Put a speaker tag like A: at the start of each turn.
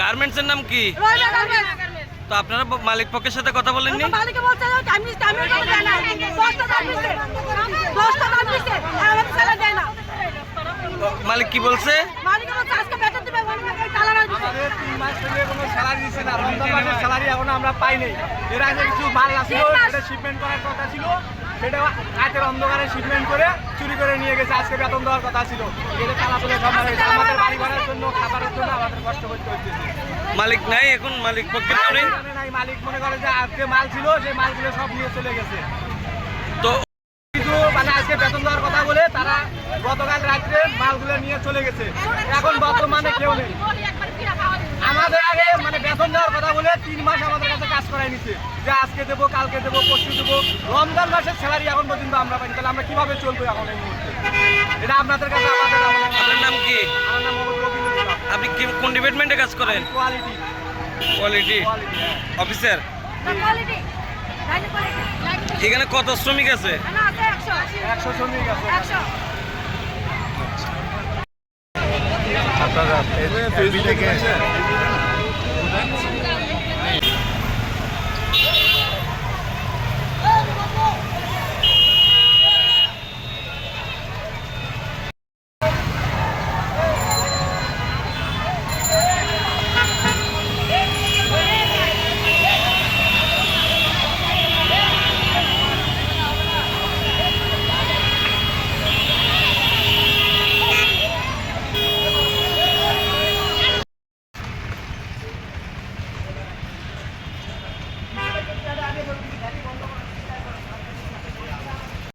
A: গার্মেন্টসের নাম কি? তো আপনারা মালিক পক্ষের সাথে কথা বলেননি?
B: মালিকে
A: কি বলছে?
B: মালিকে বলছে আজকে বেতন দিবে কালার দিচ্ছে
C: আমাদের তিন মাস থেকে কোনো স্যালারি না। রমজান মাসের স্যালারি এখনও আমরা পাই নাই। এর আগে কিছু মাল
B: মাস।
C: সেটা শিপমেন্ট করার কথা ছিল। সেটা রাতের অন্ধকারে শিপমেন্ট করে চুরি করে নিয়ে গেছে। আজকে বেতন দেওয়ার কথা ছিল। এটা তালা
A: মালিক নাই এখন মালিক নাই
C: মালিক মনে করে যে আজকে মাল ছিল সেই মালগুলো সব নিয়ে চলে গেছে।
A: তো
C: কিন্তু মানে আজকে বেতন দেওয়ার কথা বলে তারা গতকাল রাত্রে মালগুলো নিয়ে চলে গেছে। এখন বর্তমানে কেউ নেই। আমাদের আগে মানে বেতন দেওয়ার কথা বলে তিন মাস আমাদের কাছে কাজ করাই নিচ্ছে যে আজকে দেবো কালকে দেবো পরশু দেবো। রমজান মাসের স্যালারি এখন পর্যন্ত আমরা পাইনি। তাহলে আমরা কীভাবে চলবো এখন এই মুহূর্তে? এটা আপনাদের কাছে আমাদের
A: নাম কি
C: আমার নাম মোহাম্মদ রবিউল ইসলাম
A: আপনি কি কোন ডিপার্টমেন্টে কাজ করেন
C: কোয়ালিটি
A: কোয়ালিটি
C: হ্যাঁ
A: অফিসার এখানে কত শ্রমিক আছে
B: না আছে 100
C: একশো শ্রমিক আছে
B: 100
D: আপনারা